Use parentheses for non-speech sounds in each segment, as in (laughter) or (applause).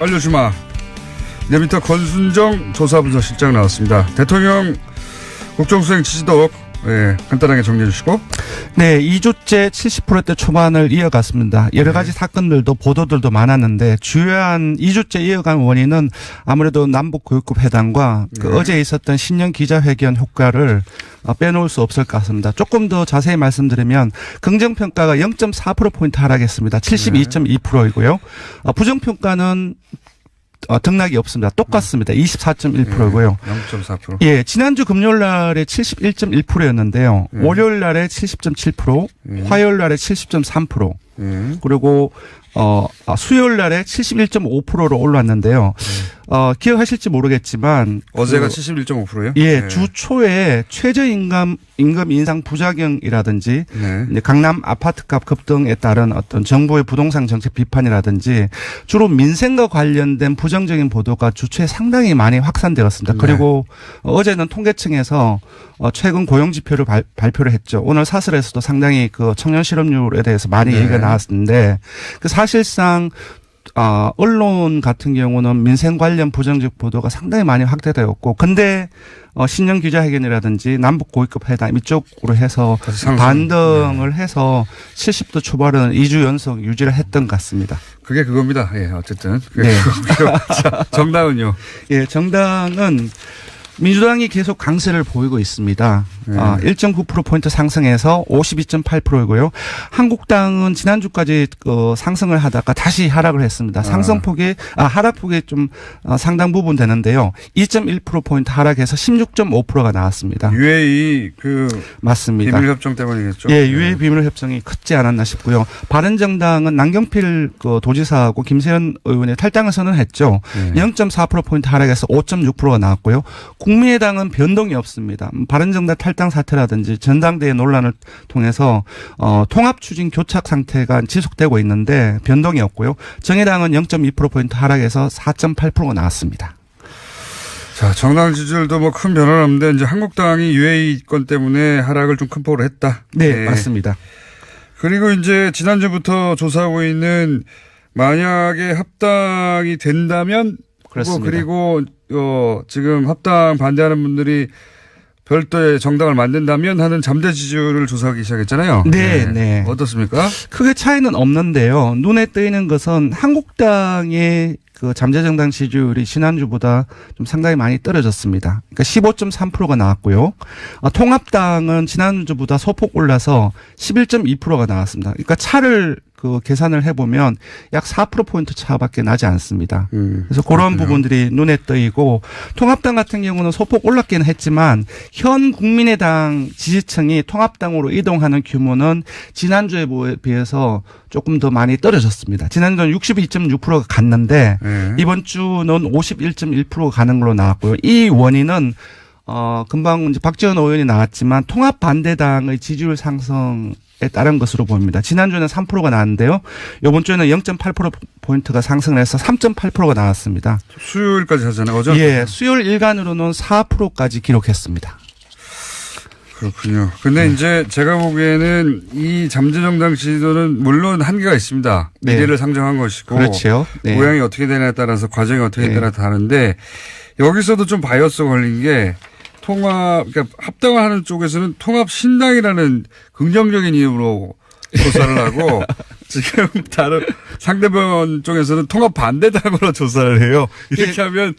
알려주마. 내비터 권순정 조사분석실장 나왔습니다. 대통령 국정수행 지지도 예, 간단하게 정리해 주시고. 네, 2주째 70%대 초반을 이어갔습니다. 여러 가지 사건들도 보도들도 많았는데 주요한 2주째 이어간 원인은 아무래도 남북 교육급 회담과 그 네. 어제 있었던 신년 기자회견 효과를 어, 빼놓을 수 없을 것 같습니다. 조금 더 자세히 말씀드리면 긍정평가가 0.4%포인트 하락했습니다. 72.2%이고요. 어, 부정평가는 어, 등락이 없습니다. 똑같습니다. 24.1%고요. 0.4%. 예, 지난주 금요일 날에 71.1%였는데요. 네. 월요일 날에 70.7%, 네. 화요일 날에 70.3%, 예. 그리고 어 아, 수요일 날에 71.5%로 올랐는데요. 어 기억하실지 모르겠지만 어제가 그, 71.5%요? 예, 주 초에 최저임금 임금 인상 부작용이라든지 네. 강남 아파트값 급등에 따른 어떤 정부의 부동산 정책 비판이라든지 주로 민생과 관련된 부정적인 보도가 주초에 상당히 많이 확산되었습니다. 네. 그리고 어제는 통계청에서 어, 최근 고용 지표를 발, 발표를 했죠. 오늘 사설에서도 상당히 그 청년 실업률에 대해서 많이 네. 얘기가 나왔는데 그 사실상 아, 언론 같은 경우는 민생 관련 부정적 보도가 상당히 많이 확대되었고, 근데, 어, 신년 기자회견이라든지 남북 고위급 회담 이쪽으로 해서. 반등을 해서 70도 초반은 2주 연속 유지를 했던 것 같습니다. 그게 그겁니다. 예, 어쨌든. 네. (laughs) 자, 정당은요. 예, 정당은 민주당이 계속 강세를 보이고 있습니다. 네. 아, 1.9%포인트 상승해서 52.8%이고요. 한국당은 지난주까지 그 상승을 하다가 다시 하락을 했습니다. 상승폭이, 아, 하락폭이 좀 어, 상당 부분 되는데요. 2.1%포인트 하락해서 16.5%가 나왔습니다. UAE 그 맞습니다. 비밀협정 때문이겠죠. 예, 네. 유해 비밀 협정이 크지 않았나 싶고요. 바른정당은 남경필 그 도지사하고 김세현 의원이 탈당을 선언했죠. 네. 0.4%포인트 하락해서 5.6%가 나왔고요. 국민의당은 변동이 없습니다. 음, 바른정당 탈당 사태라든지 전당대회 논란을 통해서 어, 통합 추진 교착 상태가 지속되고 있는데 변동이 없고요. 정의당은 0.2%포인트 하락해서 4.8%가 나왔습니다. 자, 정당 지지율도 뭐 큰 변화는 없는데 이제 한국당이 UAE 건 때문에 하락을 좀 큰 폭으로 했다. 네, 예. 맞습니다. 그리고 이제 지난주부터 조사하고 있는 만약에 합당이 된다면 그렇습니다. 그리고 어 지금 합당 반대하는 분들이 별도의 정당을 만든다면 하는 잠재 지지율을 조사하기 시작했잖아요. 네, 네. 어떻습니까? 크게 차이는 없는데요. 눈에 띄는 것은 한국당의 그 잠재 정당 지지율이 지난주보다 좀 상당히 많이 떨어졌습니다. 그러니까 15.3%가 나왔고요. 아, 통합당은 지난주보다 소폭 올라서 11.2%가 나왔습니다. 그러니까 차를 그 계산을 해보면 약 4%포인트 차밖에 나지 않습니다. 음, 그래서 그런 그렇군요. 부분들이 눈에 띄고 통합당 같은 경우는 소폭 올랐기는 했지만 현 국민의당 지지층이 통합당으로 이동하는 규모는 지난주에 비해서 조금 더 많이 떨어졌습니다. 지난주는 62.6%가 갔는데 네. 이번 주는 51.1%가 가는 걸로 나왔고요. 이 원인은 어 금방 이제 박지원 의원이 나왔지만 통합 반대당의 지지율 상승 에 따른 것으로 보입니다. 지난주에는 3%가 나왔는데요. 이번 주에는 0.8% 포인트가 상승을 해서 3.8%가 나왔습니다. 수요일까지 하잖아요. 어제 예, 수요일 일간으로는 4%까지 기록했습니다. 그렇군요. 근데 네. 이제 제가 보기에는 이 잠재정당 지지도는 물론 한계가 있습니다. 네. 미래를 상정한 것이고 그렇죠. 네. 모양이 어떻게 되냐에 따라서 과정이 어떻게 네. 되냐에 따라 다른데 여기서도 좀 바이어스 걸린 게 통합 그러니까 합당을 하는 쪽에서는 통합 신당이라는 긍정적인 이름으로 조사를 하고 (laughs) 지금 다른 상대편 쪽에서는 통합 반대당으로 조사를 해요. 이렇게 예. 하면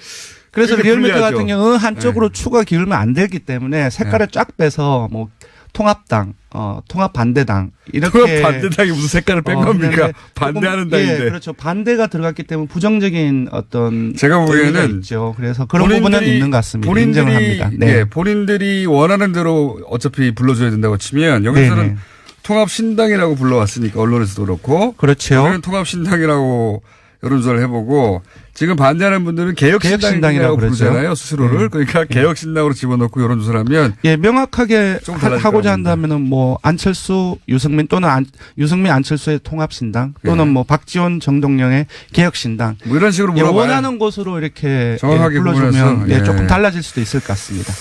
그래서 리얼미터. 같은 경우 한쪽으로 추가 기울면 안 되기 때문에 색깔을 쫙 빼서 뭐 통합당, 어 통합 반대당 이렇게 통합 반대당이 무슨 색깔을 뺀 어, 겁니까? 했는데 반대하는 조금, 예, 당인데. 그렇죠. 반대가 들어갔기 때문에 부정적인 어떤 제가 보기에는 있죠. 그래서 그런 부분은 있는 것 같습니다. 인정을 합니다. 네. 예, 본인들이 원하는 대로 어차피 불러줘야 된다고 치면 여기서는 네네. 통합 신당이라고 불러왔으니까 언론에서도 그렇고 그렇죠. 우리는 통합 신당이라고 여론조사를 해보고 지금 반대하는 분들은 개혁 개혁신당이라고. 부르잖아요 스스로를 네. 그러니까 개혁 신당으로 집어넣고 여론조사를 하면 예, 명확하게 좀 하- 것 한다면은 뭐 안철수, 유승민 또는 안, 유승민, 안철수의 통합신당 또는 예. 뭐 박지원, 정동영의 개혁신당 뭐 이런 식으로 예. 원하는 곳으로 이렇게 정확하게 예, 불러주면 예, 예. 조금 달라질 수도 있을 것 같습니다.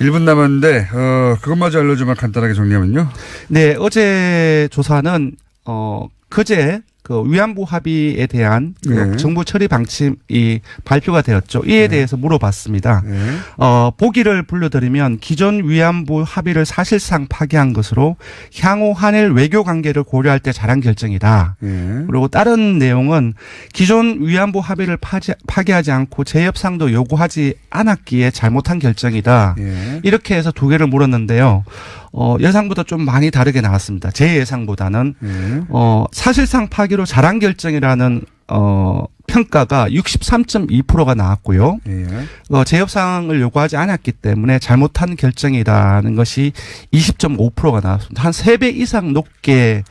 1분 남았는데 어, 그것마저 알려주면 간단하게 정리하면요. 네, 어제 조사는 어 그제 그 위안부 합의에 대한 그 네. 정부 처리 방침이 발표가 되었죠. 이에 대해서 물어봤습니다. 네. 어, 보기를 불러드리면 기존 위안부 합의를 사실상 파기한 것으로 향후 한일 외교 관계를 고려할 때 잘한 결정이다. 네. 그리고 다른 내용은 기존 위안부 합의를 파지, 파기하지 않고 재협상도 요구하지 않았기에 잘못한 결정이다. 예. 이렇게 해서 두 개를 물었는데요. 어, 예상보다 좀 많이 다르게 나왔습니다. 제 예상보다는 예. 어, 사실상 파기로 잘한 결정이라는 어, 평가가 63.2%가 나왔고요. 예. 어, 재협상을 요구하지 않았기 때문에 잘못한 결정이라는 것이 20.5%가 나왔습니다. 한 3배 이상 높게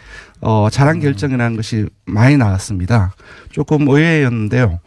어, 잘한 결정이라는 것이 많이 나왔습니다. 조금 의외였는데요.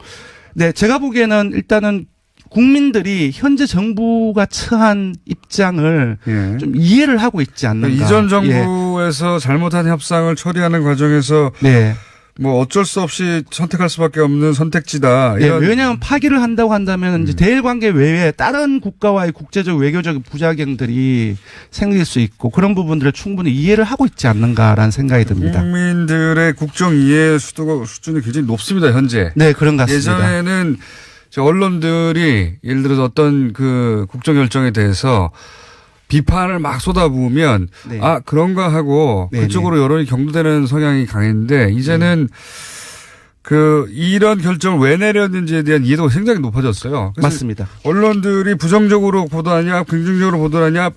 네, 제가 보기에는 일단은 국민들이 현재 정부가 처한 입장을 예. 좀 이해를 하고 있지 않는가. 이전 예. 정부에서 잘못한 협상을 처리하는 과정에서 네. 뭐 어쩔 수 없이 선택할 수밖에 없는 선택지다. 네, 왜냐하면 파기를 한다고 한다면 이제 음. 대일 관계 외에 다른 국가와의 국제적 외교적 부작용들이 생길 수 있고 그런 부분들을 충분히 이해를 하고 있지 않는가라는 생각이 듭니다. 국민들의 국정 이해 수도가 수준이 굉장히 높습니다. 현재. 네, 그런 것 같습니다. 예전에는 저 언론들이 예를 들어서 어떤 그 국정 결정에 대해서 비판을 막 쏟아부으면 네. 아 그런가 하고 네네. 그쪽으로 여론이 경도되는 성향이 강했는데 이제는 네. 그 이런 결정을 왜 내렸는지에 대한 이해도가 굉장히 높아졌어요. 맞습니다. 언론들이 부정적으로 보도하냐 긍정적으로 보도하냐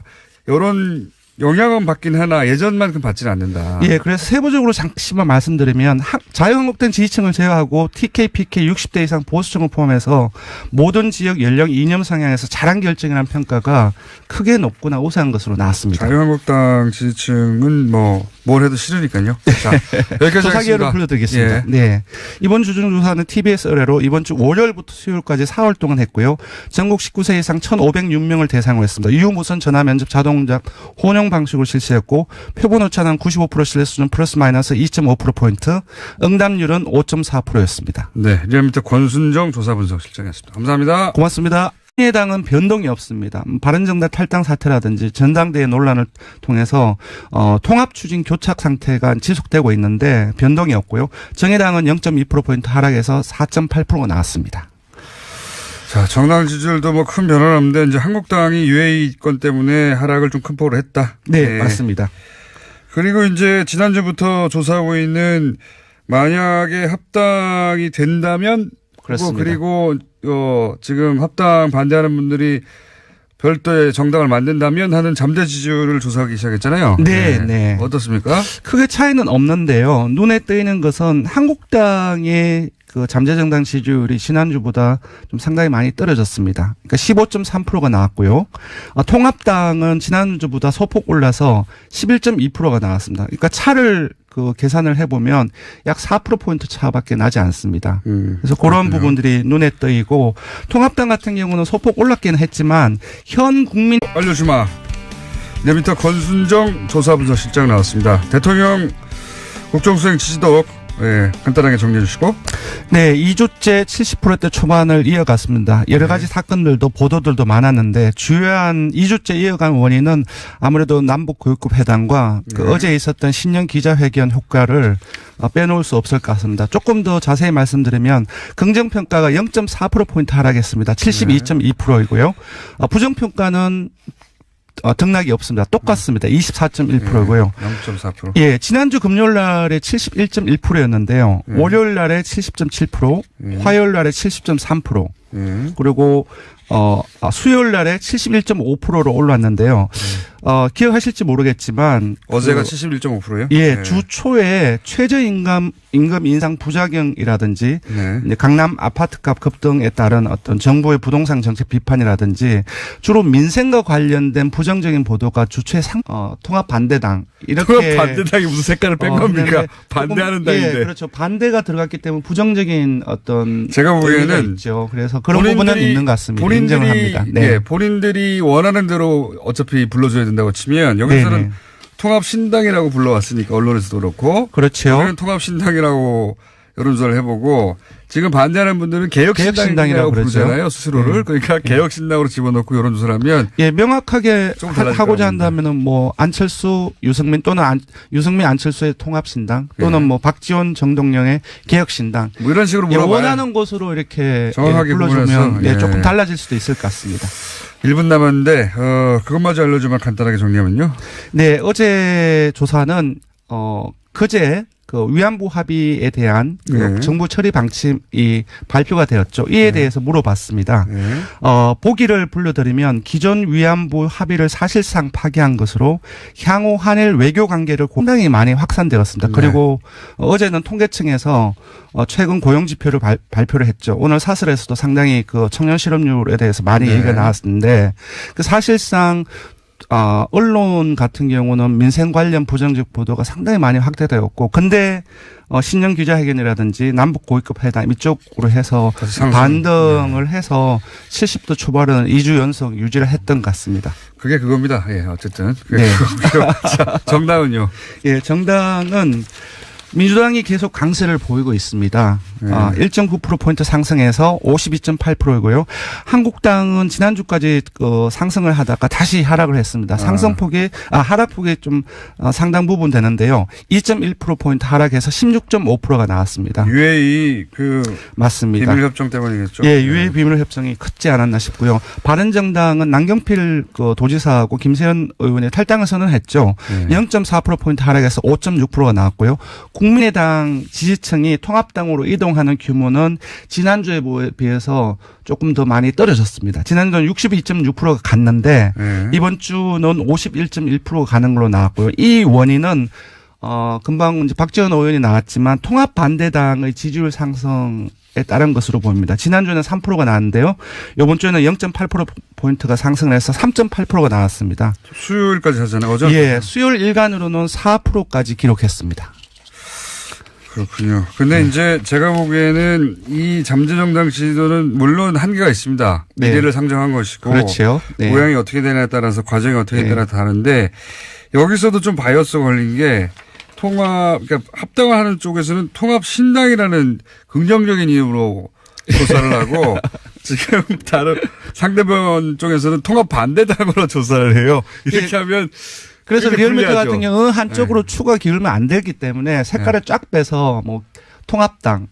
여론 영향은 받긴 하나 예전만큼 받지는 않는다. 예, 그래서 세부적으로 잠시만 말씀드리면 하- 자유한국당 지지층을 제외하고 TK, PK 60대 이상 보수층을 포함해서 모든 지역 연령 이념 성향에서 잘한 결정이라는 평가가 크게 높거나 우세한 것으로 나왔습니다. 자유한국당 지지층은 뭐 뭘 해도 싫으니까요. (laughs) 자, 여기까지 조사 기회를 하겠습니다. 불러드리겠습니다. 예. 네. 이번 주중조사는 TBS 의뢰로 이번 주 월요일부터 수요일까지 4월 동안 했고요. 전국 19세 이상 1,506명을 대상으로 했습니다. 유무선 전화 면접 자동응답 혼용 방식으로 실시했고 표본 오차는 95% 신뢰 수준 플러스 마이너스 2.5%포인트 응답률은 5.4%였습니다. 네, 리얼미터 권순정 조사분석실장이었습니다. 감사합니다. 고맙습니다. 국민의당은 변동이 없습니다. 음, 바른정당 탈당 사태라든지 전당대회 논란을 통해서 어, 통합 추진 교착 상태가 지속되고 있는데 변동이 없고요. 정의당은 0.2%포인트 하락해서 4.8%가 나왔습니다. 자, 정당 지지율도 뭐 큰 변화는 없는데 이제 한국당이 UA 건 때문에 하락을 좀 큰 폭으로 했다. 네, 맞습니다. 그리고 이제 지난주부터 조사하고 있는 만약에 합당이 된다면 그렇습니다. 그리고 어 지금 합당 반대하는 분들이 별도의 정당을 만든다면 하는 잠재 지지율을 조사하기 시작했잖아요. 네, 네. 어떻습니까? 크게 차이는 없는데요. 눈에 띄는 것은 한국당의 그 잠재정당 지지율이 지난주보다 좀 상당히 많이 떨어졌습니다. 그러니까 15.3%가 나왔고요. 아, 통합당은 지난주보다 소폭 올라서 11.2%가 나왔습니다. 그러니까 차를 그 계산을 해보면 약 4%포인트 차밖에 나지 않습니다. 음, 그래서 그런 그렇군요. 부분들이 눈에 띄고 통합당 같은 경우는 소폭 올랐기는 했지만 현 국민 알려주마. 내미터 권순정 조사분석실장 나왔습니다. 대통령 국정수행 지지도록 예, 간단하게 정리해 주시고 네, 2주째 70%대 초반을 이어갔습니다. 여러 가지 사건들도 보도들도 많았는데 주요한 2주째 이어간 원인은 아무래도 남북 교육급 회담과 그 네. 어제 있었던 신년 기자회견 효과를 어, 빼놓을 수 없을 것 같습니다. 조금 더 자세히 말씀드리면 긍정평가가 0.4%포인트 하락했습니다. 72.2%이고요. 어, 부정평가는 어, 등락이 없습니다. 똑같습니다. 24.1%고요. 0.4%. 예, 지난주 금요일 날에 71.1%였는데요. 네. 월요일 날에 70.7%, 네. 화요일 날에 70.3%, 예. 그리고 어 아, 수요일 날에 71.5%로 올랐는데요. 어 기억하실지 모르겠지만 네. 어제가 그, 71.5%요? 예, 주 초에 최저임금 임금 인상 부작용이라든지 네. 강남 아파트값 급등에 따른 어떤 정부의 부동산 정책 비판이라든지 주로 민생과 관련된 부정적인 보도가 주최 상 어, 통합 반대당 이렇게 그럼 반대당이 무슨 색깔을 뺀 어, 겁니까? 그다음에 반대하는 조금, 예, 당인데. 그렇죠. 반대가 들어갔기 때문에 부정적인 어떤 제가 보기에는 있죠. 그래서 그런 부분은 있는 것 같습니다. 인정을 합니다. 네. 예, 본인들이 원하는 대로 어차피 불러줘야 된다고 치면 여기서는 네네. 통합신당이라고 불러왔으니까 언론에서도 그렇고 그렇죠. 통합신당이라고 여론조사를 해보고 지금 반대하는 분들은 개혁신당이라고 개혁신당이라고. 부르잖아요 스스로를 네. 그러니까 개혁신당으로 집어넣고 여론조사를 하면 예, 명확하게 하- 하고자 한다면은 뭐 안철수, 유승민 또는 안, 유승민, 안철수의 통합신당 또는 예. 뭐 박지원, 정동영의 개혁신당 뭐 이런 식으로 예, 원하는 곳으로 이렇게 정확하게 예, 불러주면 예, 예. 조금 달라질 수도 있을 것 같습니다. 1분 남았는데 어, 그것마저 알려주면 간단하게 정리하면요. 네, 어제 조사는 어 그제 그 위안부 합의에 대한 그 네. 정부 처리 방침이 발표가 되었죠. 이에 대해서 물어봤습니다. 네. 어, 보기를 불러드리면 기존 위안부 합의를 사실상 파기한 것으로 향후 한일 외교 관계를 상당히 많이 확산되었습니다. 네. 그리고 어제는 통계청에서 어, 최근 고용 지표를 발, 발표를 했죠. 오늘 사설에서도 상당히 그 청년 실업률에 대해서 많이 네. 얘기가 나왔는데 그 사실상 아, 언론 같은 경우는 민생 관련 부정적 보도가 상당히 많이 확대되었고, 근데, 어, 신년 기자회견이라든지 남북 고위급 회담 이쪽으로 해서. 반등을 해서 70도 초반은 2주 연속 유지를 했던 것 같습니다. 그게 그겁니다. 예, 어쨌든. 그게 네. (laughs) 자, 정당은요. 예, 정당은 민주당이 계속 강세를 보이고 있습니다. 네. 아, 1.9%포인트 상승해서 52.8%이고요. 한국당은 지난주까지 어, 상승을 하다가 다시 하락을 했습니다. 상승폭이, 아, 하락폭이 좀 어, 상당 부분 되는데요. 2.1%포인트 하락해서 16.5%가 나왔습니다. UAE 그 맞습니다. 비밀협정 때문이겠죠. 예, 네. 유해 비밀 협정이 크지 않았나 싶고요. 바른정당은 남경필 그 도지사하고 김세현 의원이 탈당을 선언했죠. 네. 0.4%포인트 하락해서 5.6%가 나왔고요. 국민의당 지지층이 통합당으로 이동 하는 규모는 지난주에 비해서 조금 더 많이 떨어졌습니다. 지난주는 62.6%가 갔는데 네. 이번 주는 51.1%가 가는 걸로 나왔고요. 이 원인은 어 금방 이제 박지원 의원이 나왔지만 통합 반대당의 지지율 상승 에 따른 것으로 보입니다. 지난주에는 3%가 나왔는데요. 이번 주에는 0.8% 포인트가 상승을 해서 3.8%가 나왔습니다. 수요일까지 하잖아요. 어제 예, 수요일 일간으로는 4%까지 기록했습니다. 그렇군요. 근데 이제 제가 보기에는 이 잠재정당 지지도는 물론 한계가 있습니다. 네. 미래를 상정한 것이고 그렇죠. 네. 모양이 어떻게 되냐에 따라서 과정이 어떻게 네. 되냐에 다른데 여기서도 좀 바이어스 걸린 게 통합 그러니까 합당을 하는 쪽에서는 통합 신당이라는 긍정적인 이름으로 조사를 하고 (laughs) 지금 다른 상대편 쪽에서는 통합 반대당으로 조사를 해요. 이렇게 예. 하면 그래서 리얼미터 불리하죠. 같은 경우 한쪽으로 추가 기울면 안 되기 때문에 색깔을 쫙 빼서 뭐 통합당